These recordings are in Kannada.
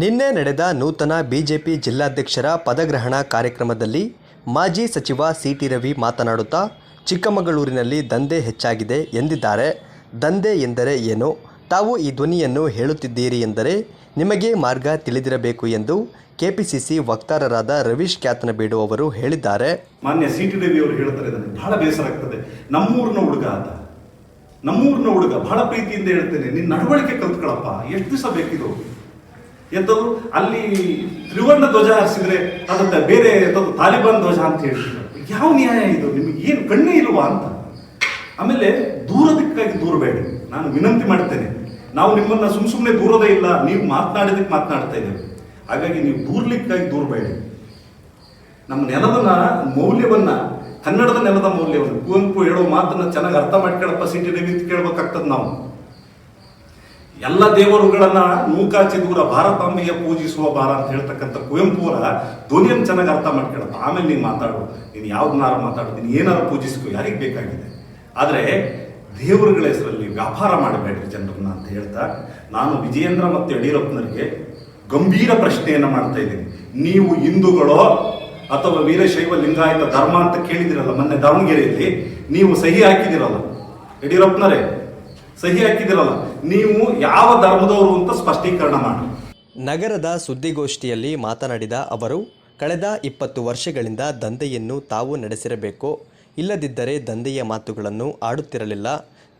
ನಿನ್ನೆ ನಡೆದ ನೂತನ ಬಿಜೆಪಿ ಜಿಲ್ಲಾಧ್ಯಕ್ಷರ ಪದಗ್ರಹಣ ಕಾರ್ಯಕ್ರಮದಲ್ಲಿ ಮಾಜಿ ಸಚಿವ ಸಿಟಿ ರವಿ ಮಾತನಾಡುತ್ತಾ, ಚಿಕ್ಕಮಗಳೂರಿನಲ್ಲಿ ದಂಧೆ ಹೆಚ್ಚಾಗಿದೆ ಎಂದಿದ್ದಾರೆ. ದಂಧೆ ಎಂದರೆ ಏನು? ತಾವು ಈ ಧ್ವನಿಯನ್ನು ಹೇಳುತ್ತಿದ್ದೀರಿ ಎಂದರೆ ನಿಮಗೆ ಮಾರ್ಗ ತಿಳಿದಿರಬೇಕು ಎಂದು ಕೆಪಿಸಿಸಿ ವಕ್ತಾರರಾದ ರವೀಶ್ ಕ್ಯಾತನಬೇಡು ಅವರು ಹೇಳಿದ್ದಾರೆ. ಮಾನ್ಯ ಸಿ ಟಿ ರವಿ ಅವರು ಹೇಳ್ತಾರೆ ಬಹಳ ಬೇಸರ ಆಗ್ತದೆ. ನಮ್ಮೂರಿನ ಹುಡುಗ ಅಂತ ನಮ್ಮೂರಿನ ಹುಡುಗ, ಬಹಳ ಪ್ರೀತಿಯಿಂದ ಹೇಳ್ತೇನೆ ನಿನ್ನ ನಡವಳಿಕೆ ಕಲ್ತ್ಕೊಳಪ್ಪ, ಎಷ್ಟು ದಿವಸ ಬೇಕಿದು ಎಂತದು? ಅಲ್ಲಿ ತ್ರಿವರ್ಣ ಧ್ವಜ ಹಾರಿಸಿದ್ರೆ ಅದಂತ ಬೇರೆ ಎಂಥದ್ದು ತಾಲಿಬಾನ್ ಧ್ವಜ ಅಂತ ಹೇಳ್ತಿದ್ರು ಯಾವ ನ್ಯಾಯ ಇದು? ನಿಮಗೆ ಏನು ಕಣ್ಣೇ ಇಲ್ವಾ ಅಂತ. ಆಮೇಲೆ ದೂರದಕ್ಕಾಗಿ ದೂರಬೇಡಿ. ನಾನು ವಿನಂತಿ ಮಾಡ್ತೇನೆ. ನಾವು ನಿಮ್ಮನ್ನ ಸುಮ್ ಸುಮ್ಮನೆ ದೂರದೇ ಇಲ್ಲ. ನೀವು ಮಾತನಾಡಿದಕ್ಕೆ ಮಾತನಾಡ್ತಾ ಇದ್ದೇವೆ. ಹಾಗಾಗಿ ನೀವು ದೂರ್ಲಿಕ್ಕಾಗಿ ದೂರಬೇಡಿ. ನಮ್ಮ ನೆಲವನ್ನ, ಮೌಲ್ಯವನ್ನ, ಕನ್ನಡದ ನೆಲದ ಮೌಲ್ಯವನ್ನು, ಕುವೆಂಪು ಹೇಳೋ ಮಾತನ್ನ ಚೆನ್ನಾಗಿ ಅರ್ಥ ಮಾಡ್ಕೊಳಪ್ಪ ಸಿಟಿ ಅಂತ ಕೇಳ್ಬೇಕಾಗ್ತದೆ ನಾವು. ಎಲ್ಲ ದೇವರುಗಳನ್ನ ನೂಕಾಚಿ ದೂರ ಭಾರತಾಂಬೆಯ ಪೂಜಿಸುವ ಬಾರ ಅಂತ ಹೇಳ್ತಕ್ಕಂಥ ಕುವೆಂಪು ಅವರ ಧ್ವನಿಯನ್ನು ಚೆನ್ನಾಗಿ ಅರ್ಥ ಮಾಡ್ಕೊಳಪ್ಪ. ಆಮೇಲೆ ನೀನು ಮಾತಾಡು. ನೀನು ಯಾವ್ದನ್ನಾರು ಮಾತಾಡು. ನೀನು ಏನಾರು ಪೂಜಿಸ್ಕೊ. ಯಾರಿಗೆ ಬೇಕಾಗಿದೆ? ಆದರೆ ದೇವರುಗಳ ಹೆಸರಲ್ಲಿ ವ್ಯಾಪಾರ ಮಾಡಬೇಡ್ರಿ ಜನರನ್ನ ಅಂತ ಹೇಳ್ತಾ ನಾನು ವಿಜಯೇಂದ್ರ ಮತ್ತು ಯಡಿಯೂರಪ್ಪನವರಿಗೆ ಗಂಭೀರ ಪ್ರಶ್ನೆಯನ್ನು ಮಾಡ್ತಾ ಇದ್ದೀನಿ. ನೀವು ಹಿಂದೂಗಳೋ ಅಥವಾ ವೀರಶೈವ ಲಿಂಗಾಯತ ಧರ್ಮ ಅಂತ ಕೇಳಿದಿರಲ್ಲ ಮೊನ್ನೆ ದಾವಣಗೆರೆಯಲ್ಲಿ, ನೀವು ಸಹಿ ಹಾಕಿದಿರಲ್ಲ. ಯಡಿಯೂರಪ್ಪನರೇ ಸಹಿ ಹಾಕಿದಿರಲ್ಲ ನೀವು ಯಾವ ಧರ್ಮದವರು ಅಂತ ಸ್ಪಷ್ಟೀಕರಣ ಮಾಡಿ. ನಗರದ ಸುದ್ದಿಗೋಷ್ಠಿಯಲ್ಲಿ ಮಾತನಾಡಿದ ಅವರು ಕಳೆದ ಇಪ್ಪತ್ತು ವರ್ಷಗಳಿಂದ ದಂಧೆಯನ್ನು ತಾವು ನಡೆಸಿರಬೇಕು. ಇಲ್ಲದಿದ್ದರೆ ದಂಧೆಯ ಮಾತುಗಳನ್ನು ಆಡುತ್ತಿರಲಿಲ್ಲ.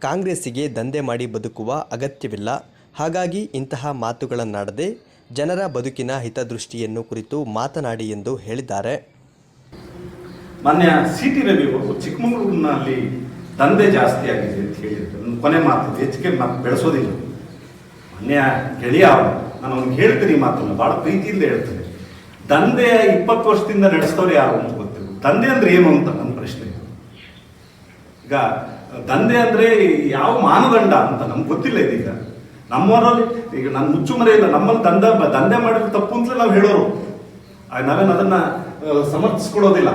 ಕಾಂಗ್ರೆಸ್ಸಿಗೆ ದಂಧೆ ಮಾಡಿ ಬದುಕುವ ಅಗತ್ಯವಿಲ್ಲ. ಹಾಗಾಗಿ ಇಂತಹ ಮಾತುಗಳನ್ನಾಡದೆ ಜನರ ಬದುಕಿನ ಹಿತದೃಷ್ಟಿಯನ್ನು ಕುರಿತು ಮಾತನಾಡಿ ಎಂದು ಹೇಳಿದ್ದಾರೆ. ಮಾನ್ಯ ಸಿ ಟಿ ರವಿ ಅವರು ಚಿಕ್ಕಮಗಳೂರಿನಲ್ಲಿ ದಂಧೆ ಜಾಸ್ತಿ ಆಗಿದೆ ಅಂತ ಹೇಳಿದ್ರು. ನನ್ನ ಕೊನೆ ಮಾತು ಹೆಚ್ಚಿಗೆ ಮಾತು ಬೆಳೆಸೋದಿಲ್ಲ. ಮೊನ್ನೆ ಗೆಳೆಯ ಅವನು ನಾನು ಅವ್ನಿಗೆ ಹೇಳ್ತೀನಿ ಮಾತನ್ನು ಭಾಳ ಪ್ರೀತಿಯಿಂದ ಹೇಳ್ತೇನೆ ದಂಧೆ ಇಪ್ಪತ್ತು ವರ್ಷದಿಂದ ನಡೆಸ್ತವ್ರು ಯಾರು ಅಂತ ಗೊತ್ತಿಲ್ಲ. ದಂಧೆ ಅಂದ್ರೆ ಏನು ಅಂತ ನನ್ನ ಪ್ರಶ್ನೆ. ಈಗ ದಂಧೆ ಅಂದ್ರೆ ಯಾವ ಮಾನದಂಡ ಅಂತ ನಮ್ಗೆ ಗೊತ್ತಿಲ್ಲ ಇದೀಗ. ನಮ್ಮವರಲ್ಲಿ ಈಗ ನಾನು ಮುಚ್ಚುಮರೆ ಇಲ್ಲ, ನಮ್ಮಲ್ಲಿ ದಂಧ ದಂಧೆ ಮಾಡಿದ್ರೆ ತಪ್ಪು ಅಂತಲೇ ನಾವು ಹೇಳೋರು. ನಾವೇನು ಅದನ್ನ ಸಮರ್ಥಿಸ್ಕೊಳ್ಳೋದಿಲ್ಲ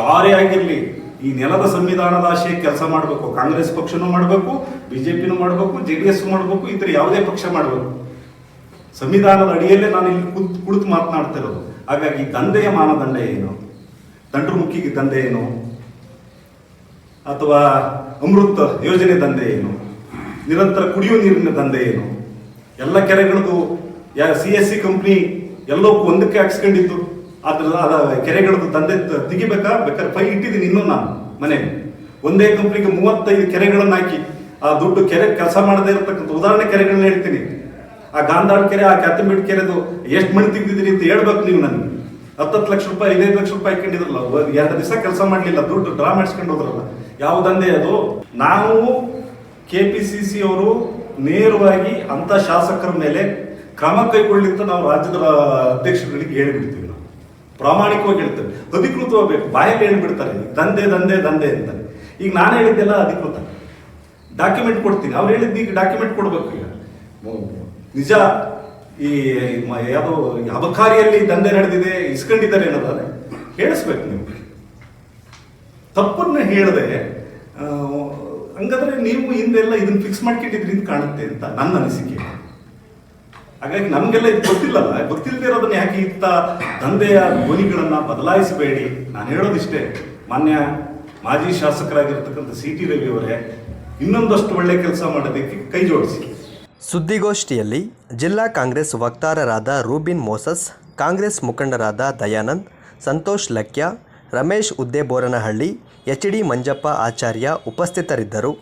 ಯಾರೇ ಆಗಿರಲಿ ಈ ನೆಲದ ಸಂವಿಧಾನದ ಆಶಯ ಕೆಲಸ ಮಾಡಬೇಕು, ಕಾಂಗ್ರೆಸ್ ಪಕ್ಷನೂ ಮಾಡಬೇಕು, ಬಿಜೆಪಿನೂ ಮಾಡಬೇಕು, ಜೆ ಡಿ ಎಸ್ ಮಾಡಬೇಕು ಇತರ ಯಾವುದೇ ಪಕ್ಷ ಮಾಡಬೇಕು. ಸಂವಿಧಾನದ ಅಡಿಯಲ್ಲೇ ನಾನು ಇಲ್ಲಿ ಕುತ್, ಕುಳಿತು ಮಾತನಾಡ್ತಾ ಇರೋದು ಹಾಗಾಗಿ ದಂಧೆಯ ಮಾನದಂಡ ಏನು? ದಂಡ್ರು ಮುಖಿಗೆ ದಂಧೆ ಏನು? ಅಥವಾ ಅಮೃತ ಯೋಜನೆ ದಂಧೆ ಏನು? ನಿರಂತರ ಕುಡಿಯುವ ನೀರಿನ ದಂಧೆ ಏನು? ಎಲ್ಲ ಕೆರೆಗಳದ್ದು ಯಾ, ಸಿ ಎಸ್ ಸಿ ಕಂಪ್ನಿ ಎಲ್ಲೋ ಒಂದಕ್ಕೆ ಹಾಕ್ಸ್ಕೊಂಡಿದ್ದು. ಅದ್ರ ಅದ ಕೆರೆಗಳದ್ದು ತಂದೆ ತೆಗಿಬೇಕಾ? ಬೇಕಾದ್ರೆ ಫೈಲ್ ಇಟ್ಟಿದ್ದೀನಿ ಇನ್ನೂ ನಾನು ಮನೆ ಒಂದೇ ಕಂಪ್ನಿಗೆ ಮೂವತ್ತೈದು ಕೆರೆಗಳನ್ನು ಹಾಕಿ, ಆ ದುಡ್ಡು ಕೆರೆ ಕೆಲಸ ಮಾಡದೇ ಇರತಕ್ಕಂಥ ಉದಾಹರಣೆ ಕೆರೆಗಳನ್ನ ಹೇಳ್ತೀನಿ. ಆ ಗಾಂಧಾರ್ ಕೆರೆ, ಆ ಕ್ಯಾತಂಬೇಟ್ ಕೆರೆದು ಎಷ್ಟು ಮಣಿ ತೆಗ್ದಿದ್ದೀರಿ ಅಂತ ಹೇಳ್ಬೇಕು ನೀವು ನನಗೆ. ಹತ್ತತ್ತು ಲಕ್ಷ ರೂಪಾಯಿ, ಐದೈದು ಲಕ್ಷ ರೂಪಾಯಿ ಇಟ್ಕೊಂಡಿದ್ರಲ್ಲ ಎರಡು ದಿವಸ ಕೆಲಸ ಮಾಡಲಿಲ್ಲ, ದುಡ್ಡು ಡ್ರಾ ಮಾಡಿಸ್ಕೊಂಡು ಹೋದ್ರಲ್ಲ. ಯಾವ ದಂಧೆ ಅದು? ನಾವು ಕೆ ಪಿ ಸಿ ಸಿ ಅವರು ನೇರವಾಗಿ ಅಂಥ ಶಾಸಕರ ಮೇಲೆ ಕ್ರಮ ಕೈಗೊಳ್ಳಿಂತ ನಾವು ರಾಜ್ಯದ ಅಧ್ಯಕ್ಷರುಗಳಿಗೆ ಹೇಳಿಬಿಡ್ತೀವಿ. ನಾವು ಪ್ರಾಮಾಣಿಕವಾಗಿ ಹೇಳ್ತಾರೆ ಅಧಿಕೃತವಾಗಿ ಬೇಕು. ಬಾಯಲ್ಲಿ ಹೇಳ್ಬಿಡ್ತಾರೆ ದಂಧೆ ದಂಧೆ ದಂಧೆ ಅಂತಾರೆ. ಈಗ ನಾನು ಹೇಳಿದ್ದೆಲ್ಲ ಅಧಿಕೃತ. ಡಾಕ್ಯುಮೆಂಟ್ ಕೊಡ್ತೀನಿ. ಅವ್ರು ಹೇಳಿದ್ದು ಈಗ ಡಾಕ್ಯುಮೆಂಟ್ ಕೊಡ್ಬೇಕು ಈಗ. ನಿಜ, ಈ ಯಾವುದೋ ಅಬಕಾರಿಯಲ್ಲಿ ದಂಧೆ ನಡೆದಿದೆ, ಇಸ್ಕೊಂಡಿದ್ದಾರೆ ಅನ್ನೋದಾದ್ರೆ ಹೇಳಿಸ್ಬೇಕು ನೀವು ತಪ್ಪನ್ನ ಹೇಳದೆ ಹಂಗಾದ್ರೆ ನೀವು ಹಿಂದೆಲ್ಲ ಇದನ್ನ ಫಿಕ್ಸ್ ಮಾಡ್ಕೊಂಡಿದ್ರಿ ಅಂತ ಕಾಣುತ್ತೆ ಅಂತ ನನ್ನ ಅನಿಸಿಕೆ. ಹಾಗಾಗಿ ನಮಗೆಲ್ಲ ಇದು ಗೊತ್ತಿಲ್ಲಲ್ಲ. ಗೊತ್ತಿಲ್ಲದೆ ಇರೋದನ್ನ ಯಾಕೆ ಇತ್ತ ದಂಧೆಯ ಧ್ವನಿಗಳನ್ನ ಬದಲಾಯಿಸಬೇಡಿ. ನಾನು ಹೇಳೋದಿಷ್ಟೇ, ಮಾನ್ಯ ಮಾಜಿ ಶಾಸಕರಾಗಿರ್ತಕ್ಕಂಥ ಸಿ ಟಿ ರವಿ ಅವರೇ, ಇನ್ನೊಂದಷ್ಟು ಒಳ್ಳೆ ಕೆಲಸ ಮಾಡೋದಕ್ಕೆ ಕೈ ಜೋಡಿಸಿ. ಸುದ್ದಿಗೋಷ್ಠಿಯಲ್ಲಿ ಜಿಲ್ಲಾ ಕಾಂಗ್ರೆಸ್ ವಕ್ತಾರರಾದ ರೂಬಿನ್ ಮೋಸಸ್, ಕಾಂಗ್ರೆಸ್ ಮುಖಂಡರಾದ ದಯಾನಂದ್, ಸಂತೋಷ್ ಲಕ್ಯ, ರಮೇಶ್ ಉದ್ದೇಬೋರನಹಳ್ಳಿ, ಎಚ್ ಡಿ ಮಂಜಪ್ಪ ಆಚಾರ್ಯ ಉಪಸ್ಥಿತರಿದ್ದರು.